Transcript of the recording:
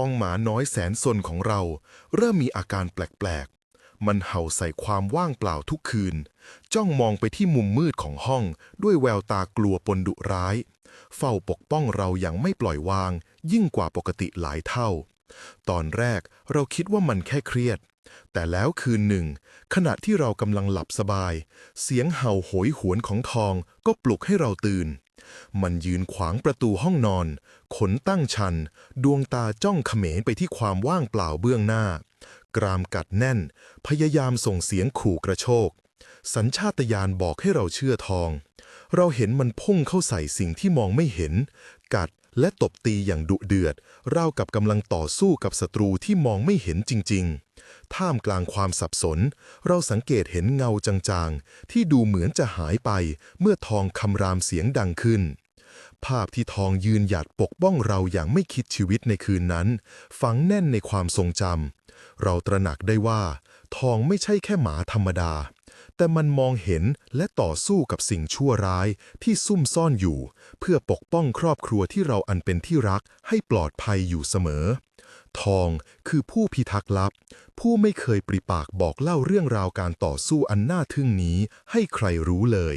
องหมาน้อยแสนสนของเรา เริ่มมีอาการแปลกๆ มันเห่าใส่ความว่างเปล่าทุกคืน จ้องมองไปที่มุมมืดของห้องด้วยแววตากลัวปนดุร้าย เฝ้าปกป้องเราอย่างไม่ปล่อยวาง ยิ่งกว่าปกติหลายเท่า ตอนแรกเราคิดว่ามันแค่เครียด แต่แล้วคืนหนึ่ง ขณะที่เรากำลังหลับสบาย เสียงเห่าโหยหวนของทองก็ปลุกให้เราตื่น มันยืนขวางประตูห้องนอน ขนตั้งชัน ดวงตาจ้องเขมรไปที่ความว่างเปล่าเบื้องหน้า กรามกัดแน่น พยายามส่งเสียงขู่กระโชก สัญชาตญาณบอกให้เราเชื่อทอง เราเห็นมันพุ่งเข้าใส่สิ่งที่มองไม่เห็น กัดและตบตีอย่างดุเดือดราวกับกำลังต่อสู้กับศัตรูที่มองไม่เห็นจริง ๆ ท่ามกลางความสับสน เราสังเกตเห็นเงาจางๆ ที่ดูเหมือนจะหายไป เมื่อทองคำรามเสียงดังขึ้น ภาพที่ทองยืนหยัดปกป้องเราอย่างไม่คิดชีวิตในคืนนั้น ฝังแน่นในความทรงจำเราตระหนักได้ว่า ทองไม่ใช่แค่หมาธรรมดา แต่มันมองเห็นและต่อสู้กับสิ่งชั่วร้ายที่ซุ่มซ่อนอยู่ เพื่อปกป้องครอบครัวที่เราอันเป็นที่รักให้ปลอดภัยอยู่เสมอ ทองคือผู้พิทักษ์ลับ ผู้ไม่เคยปริปากบอกเล่าเรื่องราวการต่อสู้อันน่าทึ่งนี้ให้ใครรู้เลย